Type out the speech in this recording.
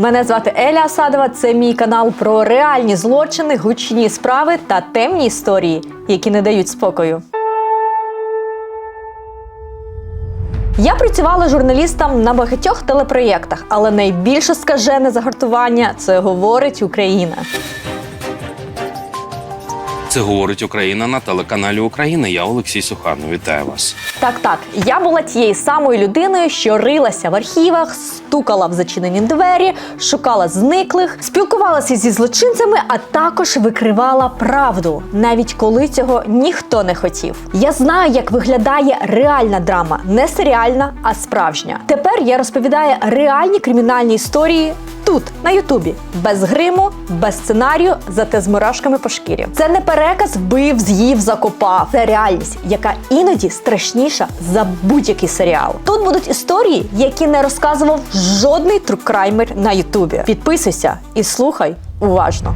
Мене звати Еля Асадова. Це мій канал про реальні злочини, гучні справи та темні історії, які не дають спокою. Я працювала журналістом на багатьох телепроєктах, але найбільше скажене загартування це говорить Україна. Це говорить Україна на телеканалі Україна. Я Олексій Суханов. Вітаю вас. Так, так, я була тією самою людиною, що рилася в архівах, стукала в зачинені двері, шукала зниклих, спілкувалася зі злочинцями, а також викривала правду, навіть коли цього ніхто не хотів. Я знаю, як виглядає реальна драма, не серіальна, а справжня. Тепер я розповідаю реальні кримінальні історії. Тут на Ютубі без гриму, без сценарію, зате з мурашками по шкірі. Це не переказ вбив, з'їв, закопав. Це реальність, яка іноді страшніша за будь-який серіал. Тут будуть історії, які не розказував жодний трукраймер на Ютубі. Підписуйся і слухай уважно.